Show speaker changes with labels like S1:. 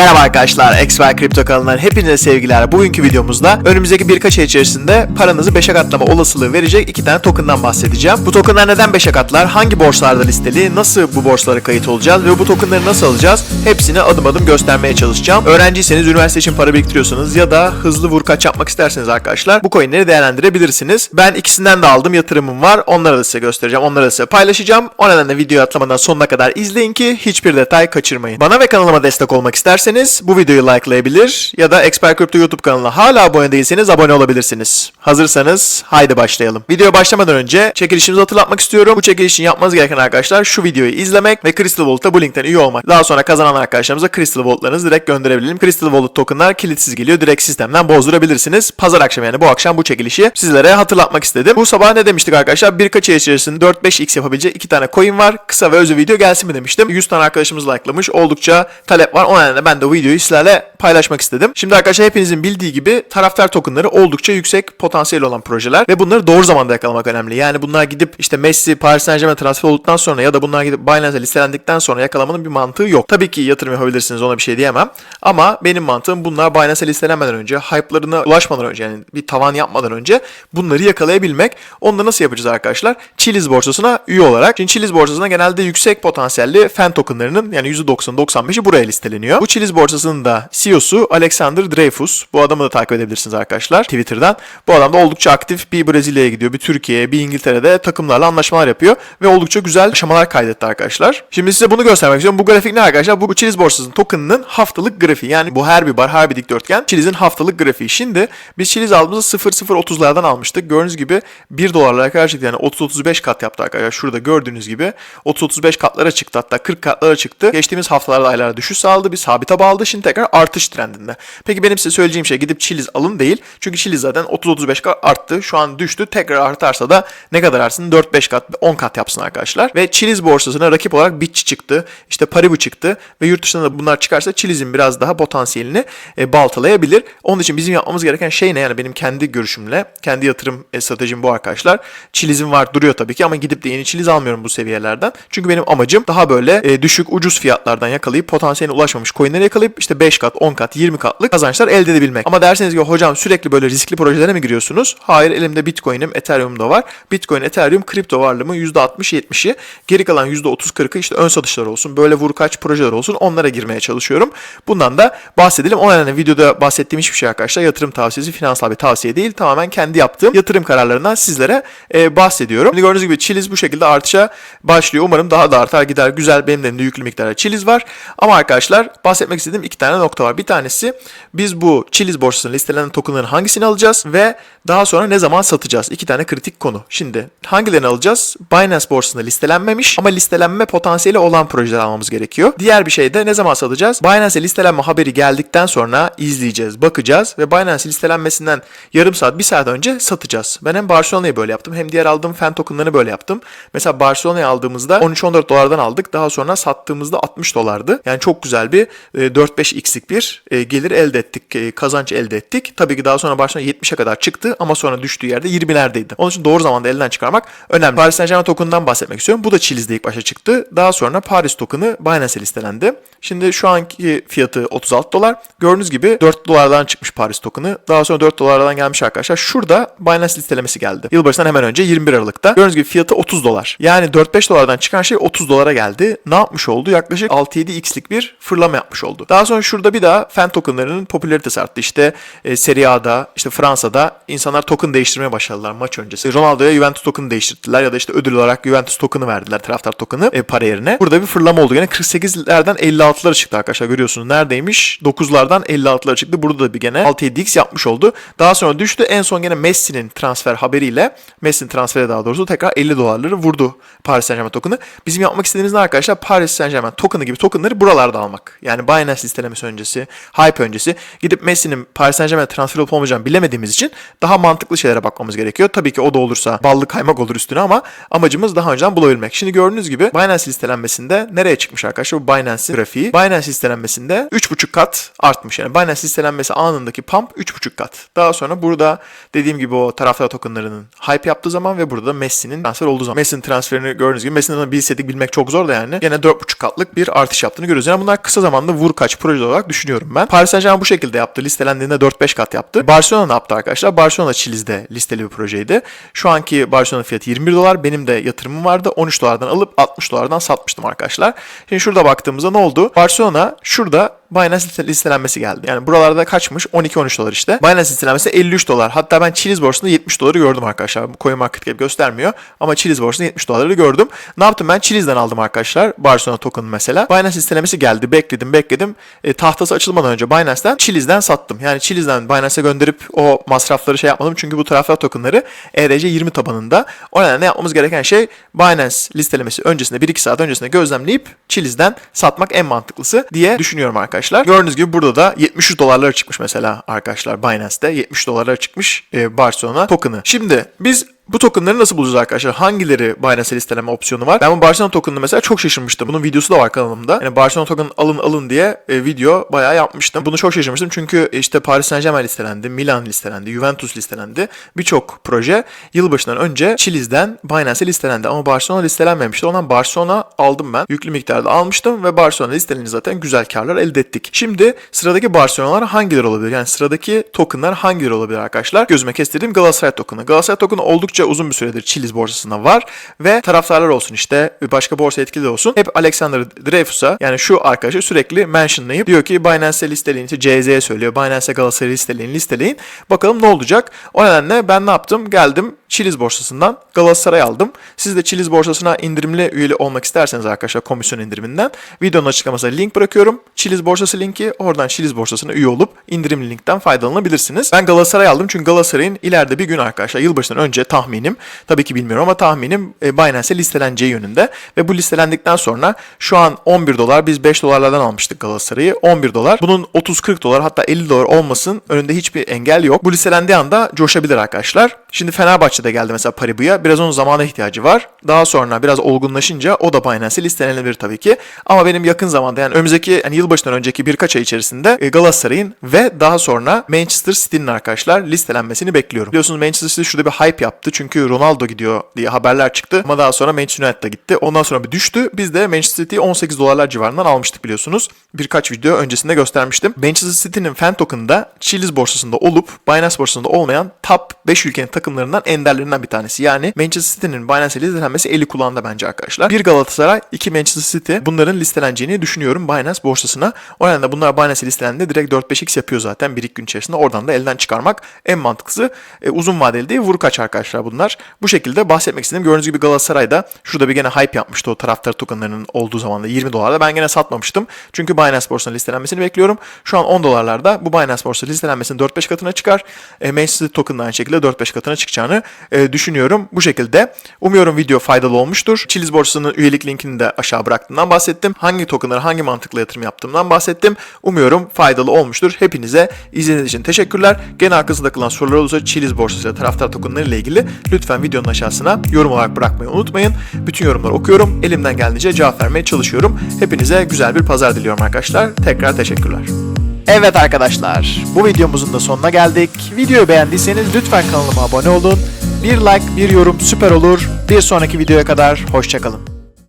S1: Merhaba arkadaşlar, XY Kripto kanalından hepinize sevgiler. Bugünkü videomuzda önümüzdeki birkaç ay içerisinde paranızı 5'e katlama olasılığı verecek iki tane token'dan bahsedeceğim. Bu token'lar neden 5'e katlar, hangi borsalarda listeli, nasıl bu borsalara kayıt olacağız ve bu token'ları nasıl alacağız hepsini adım adım göstermeye çalışacağım. Öğrenciyseniz, üniversite için para biriktiriyorsanız ya da hızlı vur kaç yapmak isterseniz arkadaşlar bu coin'leri değerlendirebilirsiniz. Ben ikisinden de aldım, yatırımım var. Onları da size göstereceğim, onları da size paylaşacağım. O nedenle videoyu atlamadan sonuna kadar izleyin ki hiçbir detay kaçırmayın. Bana ve kanalıma destek olmak isterseniz bu videoyu likelayabilir ya da Expert Crypto YouTube kanalına hala abone değilseniz abone olabilirsiniz. Hazırsanız haydi başlayalım. Videoya başlamadan önce çekilişimizi hatırlatmak istiyorum. Bu çekiliş için yapmanız gereken arkadaşlar şu videoyu izlemek ve Crystal Wallet'a bu linkten üye olmak. Daha sonra kazanan arkadaşlarımıza Crystal Wallet'larınızı direkt gönderebilirim. Crystal Wallet tokenlar kilitsiz geliyor. Direkt sistemden bozdurabilirsiniz. Pazar akşamı yani bu akşam bu çekilişi sizlere hatırlatmak istedim. Bu sabah ne demiştik arkadaşlar? Birkaç ay içerisinde 4-5x yapabilecek iki tane coin var. Kısa ve özü video gelsin mi demiştim. 100 tane arkadaşımız likelamış. Oldukça talep var. O nedenle ben de bu videoyu sizlerle paylaşmak istedim. Şimdi arkadaşlar hepinizin bildiği gibi taraftar tokenları oldukça yüksek potansiyeli olan projeler ve bunları doğru zamanda yakalamak önemli. Yani bunlar gidip işte Messi, Paris Saint Germain transfer olduktan sonra ya da bunlar gidip Binance'e listelendikten sonra yakalamanın bir mantığı yok. Tabii ki yatırım yapabilirsiniz ona bir şey diyemem. Ama benim mantığım bunlar Binance'e listelenmeden önce, hype'larına ulaşmadan önce yani bir tavan yapmadan önce bunları yakalayabilmek. Onu da nasıl yapacağız arkadaşlar? Chiliz borsasına üye olarak. Şimdi Chiliz borsasına genelde yüksek potansiyelli fan tokenlarının yani %90-95'i buraya listeleniyor. Bu Chiliz borsasının da CEO'su Alexander Dreyfus. Bu adamı da takip edebilirsiniz arkadaşlar Twitter'dan. Bu adam da oldukça aktif bir Brezilya'ya gidiyor, bir Türkiye'ye, bir İngiltere'de takımlarla anlaşmalar yapıyor ve oldukça güzel aşamalar kaydetti arkadaşlar. Şimdi size bunu göstermek istiyorum. Bu grafik ne arkadaşlar? Bu Chiliz borsasının tokenının haftalık grafiği. Yani bu her bir bar, her bir dikdörtgen Chiliz'in haftalık grafiği. Şimdi biz Chiliz aldığımızda 0.030'lardan almıştık. Gördüğünüz gibi 1 dolarlara kadar çıktı. Yani 30-35 kat yaptı arkadaşlar. Şurada gördüğünüz gibi 30-35 katlara çıktı. Hatta 40 katlara çıktı. Geçtiğimiz haftalarda aylarda düşüş sağladı. Bir sabite bağladı. Şimdi tekrar artış trendinde. Peki benim size söyleyeceğim şey gidip Chiliz alın değil. Çünkü Chiliz zaten 30-35 kat arttı. Şu an düştü. Tekrar artarsa da ne kadar artsın? 4-5 kat, 10 kat yapsın arkadaşlar. Ve Chiliz borsasına rakip olarak Bitçi çıktı. İşte Paribu çıktı. Ve yurt dışında da bunlar çıkarsa Chiliz'in biraz daha potansiyelini e, baltalayabilir. Onun için bizim yapmamız gereken şey ne? Yani benim kendi görüşümle, kendi yatırım e, stratejim bu arkadaşlar. Chiliz'im var duruyor tabii ki ama gidip de yeni Chiliz almıyorum bu seviyelerden. Çünkü benim amacım daha böyle e, düşük ucuz fiyatlardan yakalayıp potansiyeline ulaşmamış coinleri yakalayıp işte 5 kat, 10 kat, 20 katlık kazançlar elde edebilmek. Ama derseniz ki hocam sürekli böyle riskli projelere mi giriyorsunuz? Hayır elimde Bitcoin'im, Ethereum da var. Bitcoin, Ethereum kripto varlığımın %60-70'i. Geri kalan %30-40'ı işte ön satışlar olsun, böyle vur kaç projeler olsun onlara girmeye çalışıyorum. Bundan da bahsedelim. O nedenle videoda bahsettiğim hiçbir şey arkadaşlar yatırım tavsiyesi, finansal bir tavsiye değil. Tamamen kendi yaptığım yatırım kararlarından sizlere e, bahsediyorum. Şimdi gördüğünüz gibi Chiliz bu şekilde artışa başlıyor. Umarım daha da artar gider. Güzel benim de yüklü miktarda Chiliz var. Ama arkadaşlar bahsetmek istediğim iki tane nokta var. Bir tanesi biz bu Chiliz borsasının listelenen tokenların hangisini alacağız ve daha sonra ne zaman satacağız? İki tane kritik konu. Şimdi hangilerini alacağız? Binance borsasında listelenmemiş ama listelenme potansiyeli olan projeler almamız gerekiyor. Diğer bir şey de ne zaman satacağız? Binance'e listelenme haberi geldikten sonra izleyeceğiz, bakacağız ve Binance listelenmesinden yarım saat, bir saat önce satacağız. Ben hem Barcelona'yı böyle yaptım hem diğer aldığım fan tokenlarını böyle yaptım. Mesela Barcelona'yı aldığımızda 13-14 dolardan aldık. Daha sonra sattığımızda 60 dolardı. Yani çok güzel bir e, 4-5x'lik bir e, gelir elde ettik, e, kazanç elde ettik. Tabii ki daha sonra Barcelona 70'e kadar çıktı ama sonra düştüğü yerde 20'lerdeydi. Onun için doğru zamanda elden çıkarmak önemli. Paris Saint Germain token'ından bahsetmek istiyorum. Bu da Chiliz'de ilk başta çıktı. Daha sonra Paris token'ı Binance'e listelendi. Şimdi şu anki fiyatı 36 dolar. Gördüğünüz gibi 4 dolardan çıkmış Paris token'ı. Daha sonra 4 dolardan gelmiş arkadaşlar. Şurada Binance listelemesi geldi. Yılbaşından hemen önce 21 Aralık'ta. Gördüğünüz gibi fiyatı 30 dolar. Yani 4-5 dolardan çıkan şey 30 dolara geldi. Ne yapmış oldu? Yaklaşık 6-7x'lik bir fırlama yapmış oldu. Daha sonra şurada bir daha fan tokenlarının popülaritesi arttı. İşte e, Serie A'da, işte Fransa'da insanlar token değiştirmeye başladılar maç öncesi. Ronaldo'ya Juventus token'ı değiştirdiler ya da işte ödül olarak Juventus token'ı verdiler. Taraftar token'ı e, para yerine. Burada bir fırlama oldu. Yani 48'lerden 56'lara çıktı arkadaşlar. Görüyorsunuz neredeymiş? 9'lardan 56'lara çıktı. Burada da bir gene 6-7x yapmış oldu. Daha sonra düştü. En son gene Messi'nin transfer haberiyle Messi'nin transferi daha doğrusu tekrar 50 dolarları vurdu Paris Saint Germain token'ı. Bizim yapmak istediğimiz ne arkadaşlar? Paris Saint Germain token'ı gibi token'ları buralarda almak. Yani Binance listelemesi öncesi, hype öncesi gidip Messi'nin Paris Saint Germain'e transfer olup olmayacağını bilemediğimiz için daha mantıklı şeylere bakmamız gerekiyor. Tabii ki o da olursa ballı kaymak olur üstüne ama amacımız daha önceden bulabilmek. Şimdi gördüğünüz gibi Binance listelenmesinde nereye çıkmış arkadaşlar? Bu Binance'in grafiği. Binance listelenmesinde 3,5 kat artmış. Yani Binance listelenmesi anındaki pump 3,5 kat. Daha sonra burada dediğim gibi o taraftar tokenlarının hype yaptığı zaman ve burada Messi'nin transfer olduğu zaman. Messi'nin transferini gördüğünüz gibi Messi'nin bilseydik bilmek çok zor da yani. Yine 4,5 katlık bir artış yaptığını görüyoruz. Yani bunlar kısa zamanda vur kaç proje olarak düşünüyorum ben. Paris Saint Germain bu şekilde yaptı. Listelendiğinde 4-5 kat yaptı. Barcelona ne yaptı arkadaşlar? Barcelona Chiliz'de listeli bir projeydi. Şu anki Barcelona fiyatı 21 dolar. Benim de yatırımım vardı. 13 dolardan alıp 60 dolardan satmıştım arkadaşlar. Şimdi şurada baktığımızda ne oldu? Barcelona şurada Binance liste- listelenmesi geldi. Yani buralarda kaçmış? 12-13 dolar işte. Binance listelenmesi 53 dolar. Hatta ben Chiliz borsasında 70 doları gördüm arkadaşlar. Bu CoinMarketCap göstermiyor. Ama Chiliz borsasında 70 doları gördüm. Ne yaptım ben? Chiliz'den aldım arkadaşlar. Barcelona token mesela. Binance listelemesi geldi. Bekledim bekledim. E, tahtası açılmadan önce Binance'den Chiliz'den sattım. Yani Chiliz'den Binance'e gönderip o masrafları şey yapmadım. Çünkü bu taraftar tokenları E ERC20 tabanında. O nedenle yapmamız gereken şey Binance listelemesi öncesinde 1-2 saat öncesinde gözlemleyip Chiliz'den satmak en mantıklısı diye düşünüyorum arkadaşlar. Gördüğünüz gibi burada da 73 dolarlara çıkmış mesela arkadaşlar Binance'de 70 dolarlara çıkmış e, Barcelona token'ı. Şimdi biz bu tokenları nasıl bulacağız arkadaşlar? Hangileri Binance'e listeleme opsiyonu var? Ben bu Barcelona token'ını mesela çok şaşırmıştım. Bunun videosu da var kanalımda. Yani Barcelona token alın alın diye e, video bayağı yapmıştım. Bunu çok şaşırmıştım çünkü işte Paris Saint Germain listelendi, Milan listelendi, Juventus listelendi. Birçok proje yılbaşından önce Chiliz'den Binance'e listelendi. Ama Barcelona listelenmemişti. Ondan Barcelona aldım ben. Yüklü miktarda almıştım ve Barcelona listelenince zaten güzel karlar elde ettik. Şimdi sıradaki Barcelona'lar hangileri olabilir? Yani sıradaki tokenlar hangileri olabilir arkadaşlar? Gözüme kestirdiğim Galatasaray token'ı. Galatasaray token'ı oldukça uzun bir süredir Chiliz borsasında var ve taraftarlar olsun işte başka borsa etkili olsun. Hep Alexander Dreyfus'a yani şu arkadaşı sürekli mentionlayıp diyor ki Binance'e listeleyin. İşte CZ'ye söylüyor. Binance'e Galatasaray'ı listeleyin listeleyin. Bakalım ne olacak? O nedenle ben ne yaptım? Geldim Chiliz borsasından Galatasaray aldım. Siz de Chiliz borsasına indirimli üyeli olmak isterseniz arkadaşlar komisyon indiriminden videonun açıklamasına link bırakıyorum. Chiliz borsası linki oradan Chiliz borsasına üye olup indirimli linkten faydalanabilirsiniz. Ben Galatasaray aldım çünkü Galatasaray'ın ileride bir gün arkadaşlar yılbaşından önce tahminim tabii ki bilmiyorum ama tahminim e, Binance'e listeleneceği yönünde ve bu listelendikten sonra şu an 11 dolar biz 5 dolarlardan almıştık Galatasaray'ı 11 dolar. Bunun 30-40 dolar hatta 50 dolar olmasın önünde hiçbir engel yok. Bu listelendiği anda coşabilir arkadaşlar. Şimdi Fenerbahçe'de geldi mesela Paribu'ya. Biraz onun zamana ihtiyacı var. Daha sonra biraz olgunlaşınca o da Binance'e listelenebilir tabii ki. Ama benim yakın zamanda yani önümüzdeki yani yılbaşından önceki birkaç ay içerisinde e, Galatasaray'ın ve daha sonra Manchester City'nin arkadaşlar listelenmesini bekliyorum. Biliyorsunuz Manchester City şurada bir hype yaptı. Çünkü Ronaldo gidiyor diye haberler çıktı. Ama daha sonra Manchester United'a gitti. Ondan sonra bir düştü. Biz de Manchester City'yi 18 dolarlar civarından almıştık biliyorsunuz. Birkaç video öncesinde göstermiştim. Manchester City'nin fan token'da Chiliz borsasında olup Binance borsasında olmayan top 5 ülkenin takımlarından enderlerinden bir tanesi. Yani Manchester City'nin Binance'e listelenmesi eli kulağında bence arkadaşlar. Bir Galatasaray, iki Manchester City bunların listeleneceğini düşünüyorum Binance borsasına. O nedenle bunlar Binance'e listelendiğinde direkt 4-5x yapıyor zaten bir iki gün içerisinde. Oradan da elden çıkarmak en mantıklısı. E, uzun vadeli değil vur kaç arkadaşlar bunlar. Bu şekilde bahsetmek istedim. Gördüğünüz gibi Galatasaray'da şurada bir gene hype yapmıştı o taraftar tokenlarının olduğu zamanda 20 dolarda. Ben gene satmamıştım. Çünkü Binance borsasına listelenmesini bekliyorum. Şu an 10 dolarlarda bu Binance borsası listelenmesinin 4-5 katına çıkar. E, Manchester City token da aynı şekilde 4-5 katına çıkacağını e, düşünüyorum. Bu şekilde. Umuyorum video faydalı olmuştur. Chiliz borsasının üyelik linkini de aşağı bıraktığımdan bahsettim. Hangi tokenlara hangi mantıkla yatırım yaptığımdan bahsettim. Umuyorum faydalı olmuştur. Hepinize izlediğiniz için teşekkürler. Gene arkasında takılan sorular olursa Chiliz borsası ile taraftar tokenları ile ilgili lütfen videonun aşağısına yorum olarak bırakmayı unutmayın. Bütün yorumları okuyorum. Elimden geldiğince cevap vermeye çalışıyorum. Hepinize güzel bir pazar diliyorum arkadaşlar. Tekrar teşekkürler. Evet arkadaşlar, bu videomuzun da sonuna geldik. Videoyu beğendiyseniz lütfen kanalıma abone olun. Bir like, bir yorum süper olur. Bir sonraki videoya kadar hoşçakalın.